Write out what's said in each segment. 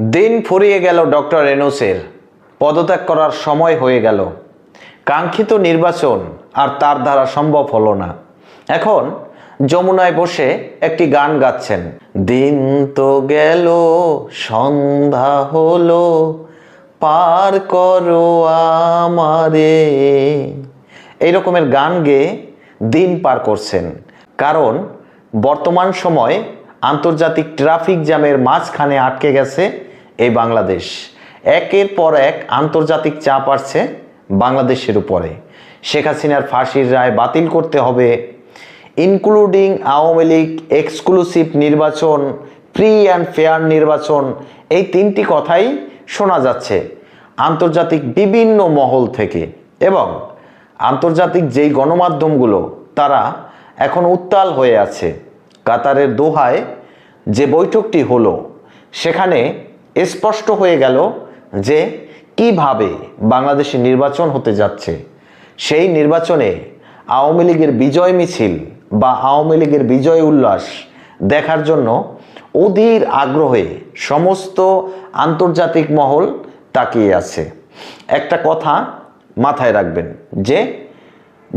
দিন ফুরিয়ে গেল ডক্টর এনোসের পদত্যাগ করার সময় হয়ে গেল। কাঙ্ক্ষিত নির্বাচন আর তার দ্বারা সম্ভব হলো না। এখন যমুনায় বসে একটি গান গাচ্ছেন। দিন তো গেল, সন্ধ্যা হলো, পার করো আমারে। এই রকমের গান গেয়ে দিন পার করছেন। কারণ বর্তমান সময় আন্তর্জাতিক ট্রাফিক জ্যামের মাঝখানে আটকে গেছে এই বাংলাদেশ। একের পর এক আন্তর্জাতিক চাপ আসছে বাংলাদেশের উপরে। শেখ হাসিনার ফাঁসির রায় বাতিল করতে হবে। ইনক্লুডিং আওয়ামী লীগ এক্সক্লুসিভ নির্বাচন, ফ্রি অ্যান্ড ফেয়ার নির্বাচন, এই তিনটি কথাই শোনা যাচ্ছে আন্তর্জাতিক বিভিন্ন মহল থেকে এবং আন্তর্জাতিক যেই গণমাধ্যমগুলো, তারা এখন উত্তাল হয়ে আছে। কাতারের দোহায় যে বৈঠকটি হলো, সেখানে স্পষ্ট হয়ে গেল যে কীভাবে বাংলাদেশে নির্বাচন হতে যাচ্ছে। সেই নির্বাচনে আওয়ামী লীগের বিজয় মিছিল বা আওয়ামী লীগের বিজয় উল্লাস দেখার জন্য অধীর আগ্রহে সমস্ত আন্তর্জাতিক মহল তাকিয়ে আছে। একটা কথা মাথায় রাখবেন যে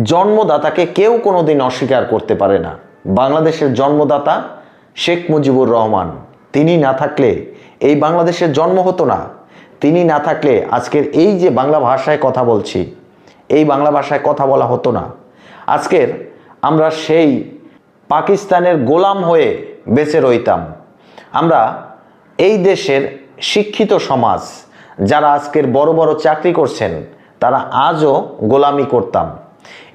জন্মদাতাকে কেউ কোনো দিন অস্বীকার করতে পারে না। বাংলাদেশের জন্মদাতা শেখ মুজিবুর রহমান। তিনি না থাকলে এই বাংলাদেশের জন্ম হতো না। তিনি না থাকলে আজকের এই যে বাংলা ভাষায় কথা বলছি, এই বাংলা ভাষায় কথা বলা হতো না। আজকের আমরা সেই পাকিস্তানের গোলাম হয়ে বেঁচে রইতাম। আমরা এই দেশের শিক্ষিত সমাজ, যারা আজকের বড় বড় চাকরি করছেন, তারা আজও গোলামি করতাম।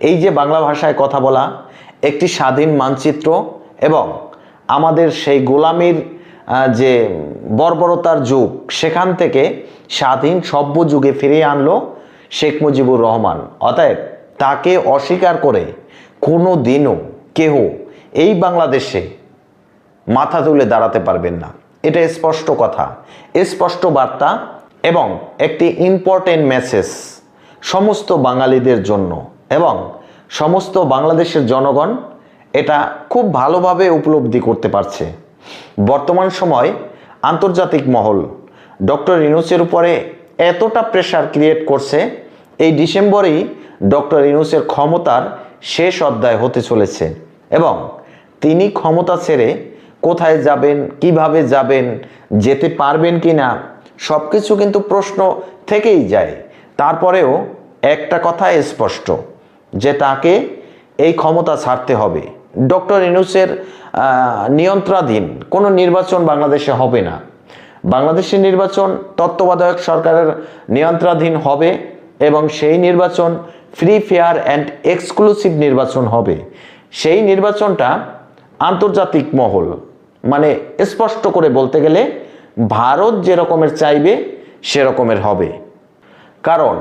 এই যে বাংলা ভাষায় কথা বলা, একটি স্বাধীন মানচিত্র এবং আমাদের সেই গোলামির যে বর্বরতার যুগ, সেখান থেকে স্বাধীন সভ্য যুগে ফিরিয়ে আনলো শেখ মুজিবুর রহমান। অতএব তাকে অস্বীকার করে কোনো দিনও কেহ এই বাংলাদেশে মাথা তুলে দাঁড়াতে পারবেন না। এটা স্পষ্ট কথা, স্পষ্ট বার্তা এবং একটি ইম্পর্টেন্ট মেসেজ সমস্ত বাঙালিদের জন্য এবং সমস্ত বাংলাদেশের জনগণ এটা খুব ভালোভাবে উপলব্ধি করতে পারছে। বর্তমান সময় আন্তর্জাতিক মহল ডক্টর ইনুসের উপরে এতটা প্রেশার ক্রিয়েট করছে, এই ডিসেম্বরেই ডক্টর ইনুসের ক্ষমতার শেষ অধ্যায় হতে চলেছে এবং তিনি ক্ষমতা ছেড়ে কোথায় যাবেন, কীভাবে যাবেন, যেতে পারবেন কি না সব কিছু কিন্তু প্রশ্ন থেকেই যায়। তারপরেও একটা কথা স্পষ্ট, যে তাকে এই ক্ষমতা ছাড়তে হবে। ডক্টর ইনুসের নিয়ন্ত্রণাধীন কোনো নির্বাচন বাংলাদেশে হবে না। বাংলাদেশের নির্বাচন তত্ত্বাবধায়ক সরকারের নিয়ন্ত্রণাধীন হবে এবং সেই নির্বাচন ফ্রি ফেয়ার অ্যান্ড এক্সক্লুসিভ নির্বাচন হবে। সেই নির্বাচনটা আন্তর্জাতিক মহল মানে স্পষ্ট করে বলতে গেলে ভারত যে রকমের চাইবে, সেরকমের হবে। কারণ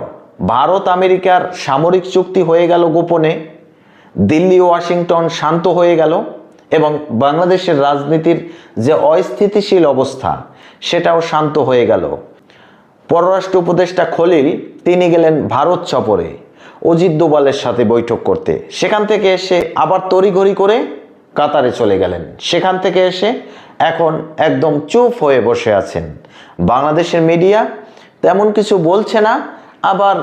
ভারত আমেরিকার সামরিক চুক্তি হয়ে গেল গোপনে দিল্লি ওয়াশিংটন শান্ত হয়ে গেল এবং বাংলাদেশের রাজনীতির যে অস্থিতিশীল অবস্থা, সেটাও শান্ত হয়ে গেল। পররাষ্ট্র উপদেষ্টা খলিল, তিনি গেলেন ভারত সফরে অজিত দোবালের সাথে বৈঠক করতে। সেখান থেকে এসে আবার তড়িঘড়ি করে কাতারে চলে গেলেন। সেখান থেকে এসে এখন একদম চুপ হয়ে বসে আছেন। বাংলাদেশের মিডিয়া তেমন কিছু বলছে না, আবার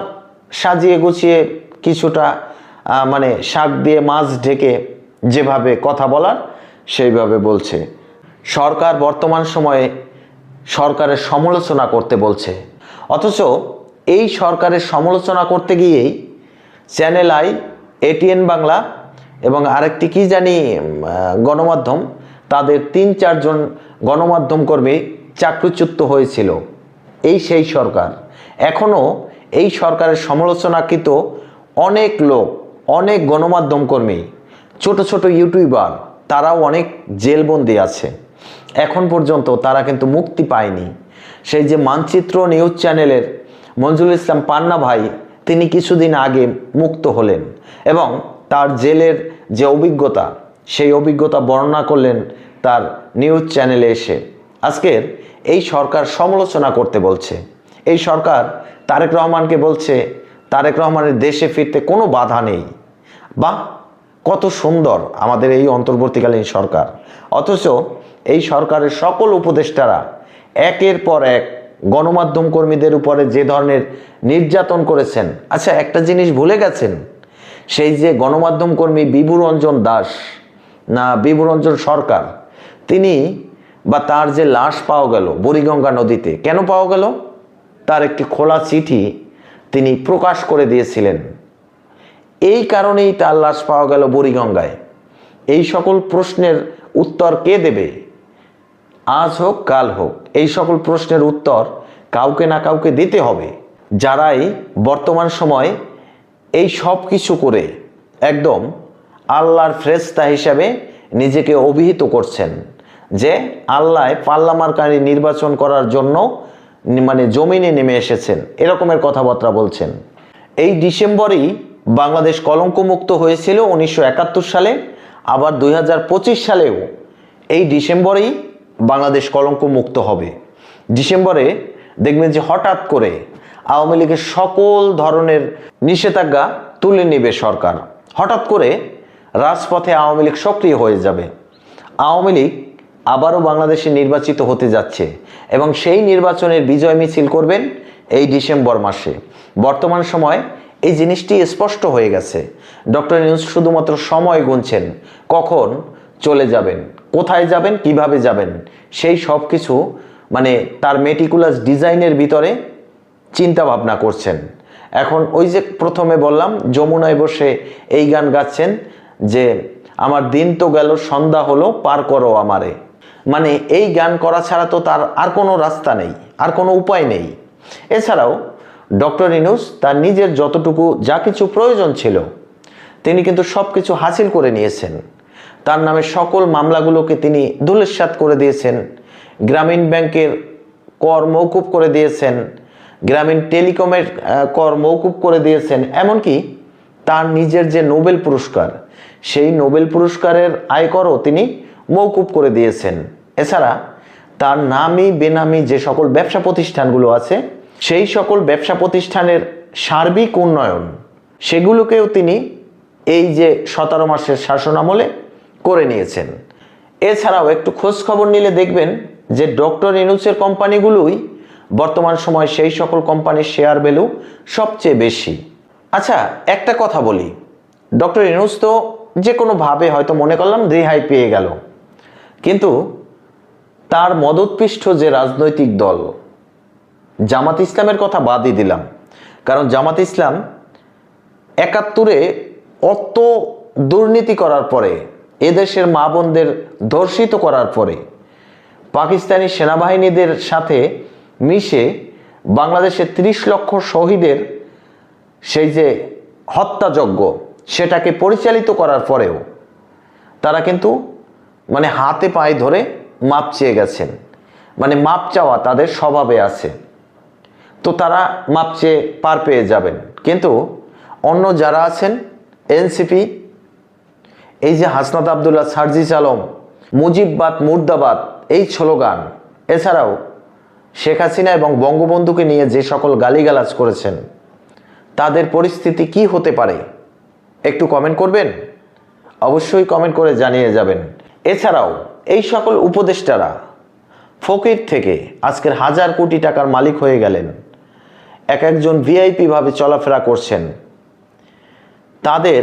সাজিয়ে গুছিয়ে কিছুটা মানে শাক দিয়ে মাছ ঢেকে যেভাবে কথা বলার, সেইভাবে বলছে। সরকার বর্তমান সময়ে সরকারের সমালোচনা করতে বলছে। অথচ এই সরকারের সমালোচনা করতে গিয়েই চ্যানেল আই, এটিএন বাংলা এবং আরেকটি কি জানি গণমাধ্যম, তাদের তিন চারজন গণমাধ্যম কর্মী চাকরিচ্যুত হয়েছিল। এই সেই সরকার। এখনও এই সরকারের সমালোচনাকৃত অনেক লোক অনেক গণমাধ্যম কর্মী, ছোট ছোট ইউটিউবার, তারাও অনেক জেলবন্দি আছে। এখন পর্যন্ত তারা কিন্তু মুক্তি পায়নি। সেই যে মানচিত্র নিউজ চ্যানেলের মঞ্জুরুল ইসলাম পান্না ভাই, তিনি কিছুদিন আগে মুক্ত হলেন এবং তার জেলের যে অভিজ্ঞতা, সেই অভিজ্ঞতা বর্ণনা করলেন তার নিউজ চ্যানেলে এসে। আজকের এই সরকার সমালোচনা করতে বলছে। এই সরকার তারেক রহমানকে বলছে, তারেক রহমানের দেশে ফিরতে কোনো বাধা নেই। বা কত সুন্দর আমাদের এই অন্তর্বর্তীকালীন সরকার। অথচ এই সরকারের সকল উপদেষ্টারা একের পর এক গণমাধ্যম কর্মীদের উপরে যে ধরনের নির্যাতন করেছেন। আচ্ছা একটা জিনিস ভুলে গেছেন? সেই যে গণমাধ্যম কর্মী বিভুরঞ্জন দাস না বিভুরঞ্জন সরকার, তিনি বা তার যে লাশ পাওয়া গেল বুড়িগঙ্গা নদীতে, কেন পাওয়া গেল? তার একটি খোলা চিঠি তিনি প্রকাশ করে দিয়েছিলেন। এই কারণেই তার লাশ পাওয়া গেল বুড়িগঙ্গায়। এই সকল প্রশ্নের উত্তর কে দেবে? আজ হোক, কাল হোক, এই সকল প্রশ্নের উত্তর কাউকে না কাউকে দিতে হবে। যারাই বর্তমান সময় এই সব কিছু করে একদম আল্লাহর ফ্রেস্তা হিসাবে নিজেকে অভিহিত করছেন যে আল্লাহ পাল্লামারকারী নির্বাচন করার জন্য মানে জমিনে নেমে এসেছেন। এরকমের কথাবার্তা বলছেন। এই ডিসেম্বরেই বাংলাদেশ কলঙ্কমুক্ত হয়েছিল উনিশশো একাত্তর সালে, আবার দুই হাজার পঁচিশ সালেও। এই ডিসেম্বরেই বাংলাদেশ কলঙ্ক মুক্ত হবে। ডিসেম্বরে দেখবেন যে হঠাৎ করে আওয়ামী লীগের সকল ধরনের নিষেধাজ্ঞা তুলে নেবে সরকার। হঠাৎ করে রাজপথে আওয়ামী লীগ সক্রিয় হয়ে যাবে। আওয়ামী লীগ আবারও বাংলাদেশে নির্বাচিত হতে যাচ্ছে এবং সেই নির্বাচনের বিজয় মিছিল করবেন এই ডিসেম্বর মাসে। বর্তমান সময় এই জিনিসটি স্পষ্ট হয়ে গেছে। ডক্টর নিউজ শুধুমাত্র সময় গুনছেন, কখন চলে যাবেন, কোথায় যাবেন, কীভাবে যাবেন, সেই সব কিছু মানে তার মেটিকুলাস ডিজাইনের ভিতরে চিন্তা ভাবনা করছেন। এখন ওই যে প্রথমে বললাম, যমুনায় বসে এই গান গাচ্ছেন যে, আমার দিন তো গেল, সন্ধ্যা হলো, পার করো আমারে। মানে এই গান করা ছাড়া তো তার আর কোনো রাস্তা নেই, আর কোনো উপায় নেই। এছাড়াও ডক্টর ইনুস তার নিজের যতটুকু যা কিছু প্রয়োজন ছিল, তিনি কিন্তু সব কিছু হাসিল করে নিয়েছেন। তার নামে সকল মামলাগুলোকে তিনি ধুলিস্বাত করে দিয়েছেন। গ্রামীণ ব্যাংকের কর মৌকুব করে দিয়েছেন। গ্রামীণ টেলিকমের কর মৌকুব করে দিয়েছেন। এমনকি তার নিজের যে নোবেল পুরস্কার, সেই নোবেল পুরস্কারের আয়করও তিনি মৌকুব করে দিয়েছেন। এছাড়া তার নামি বেনামি যে সকল ব্যবসা প্রতিষ্ঠানগুলো আছে সেই সকল ব্যবসা প্রতিষ্ঠানের সার্বিক উন্নয়ন, সেগুলোকেও তিনি এই যে সতেরো মাসের শাসনামলে করে নিয়েছেন। এছাড়াও একটু খোঁজ খবর নিলে দেখবেন যে ডক্টর ইনুসের কোম্পানিগুলোই বর্তমান সময় সেই সকল কোম্পানির শেয়ার ভ্যালু সবচেয়ে বেশি। আচ্ছা একটা কথা বলি। ডক্টর ইনুস তো যে কোনোভাবে হয়তো মনে করলাম রেহাই পেয়ে গেল। কিন্তু তার মদতপৃষ্ঠ যে রাজনৈতিক দল জামাত ইসলামের কথা বাদই দিলাম। কারণ জামাত ইসলাম একাত্তরে অত দুর্নীতি করার পরে, এদেশের মা বোনদের ধর্ষিত করার পরে, পাকিস্তানি সেনাবাহিনীদের সাথে মিশে বাংলাদেশের ত্রিশ লক্ষ শহীদের সেই যে হত্যাযজ্ঞ, সেটাকে পরিচালিত করার পরেও তারা কিন্তু মানে হাতে পায়ে ধরে মাপ চেয়ে গেছেন। মানে মাপ চাওয়া তাদের স্বভাবে আছে। তো তারা মাপ চেয়ে পার পেয়ে যাবেন। কিন্তু অন্য যারা আছেন, এনসিপি, এই যে হাসনাত আবদুল্লাহ, সার্জিস আলম, মুজিববাদ, মুর্দাবাদ, এই স্লোগান, এছাড়াও শেখ হাসিনা এবং বঙ্গবন্ধুকে নিয়ে যে সকল গালিগালাজ করেছেন, তাদের পরিস্থিতি কি হতে পারে, একটু কমেন্ট করবেন? অবশ্যই কমেন্ট করে জানিয়ে যাবেন। এছাড়াও এই সকল উপদেষ্টারা ফকির থেকে আজকের হাজার কোটি টাকার মালিক হয়ে গেলেন। এক একজন ভিআইপি ভাবে চলাফেরা করছেন। তাদের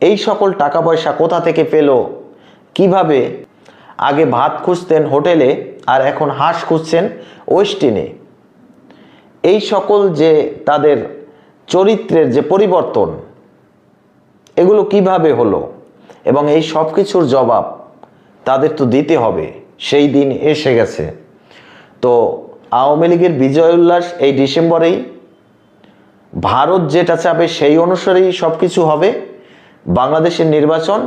এই সকল টাকা পয়সা কোথা থেকে পেল? কীভাবে আগে ভাত খুঁজতেন হোটেলে আর এখন হাঁস খুঁজছেন ওয়েস্টিনে এই সকল যে তাদের চরিত্রের যে পরিবর্তন, এগুলো কীভাবে হলো? এবং এই সব কিছুর জবাব তাদের তো দিতে হবে। সেই দিন এসে গেছে। তো আওয়ামী লীগের বিজয় উল্লাস এই ডিসেম্বরেই, ভারত যেটা চাবে সেই অনুসারেই সব কিছু হবে। বাংলাদেশের নির্বাচন,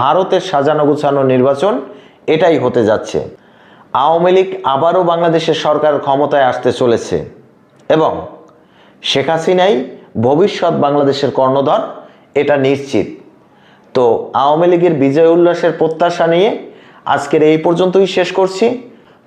ভারতের সাজানো গুছানো নির্বাচন, এটাই হতে যাচ্ছে। আওয়ামী লীগ আবারও বাংলাদেশের সরকার ক্ষমতায় আসতে চলেছে এবং শেখ হাসিনাই ভবিষ্যৎ বাংলাদেশের কর্ণধর, এটা নিশ্চিত। তো আওয়ামী লীগের বিজয় উল্লাসের প্রত্যাশা নিয়ে আজকের এই পর্যন্তই শেষ করছি।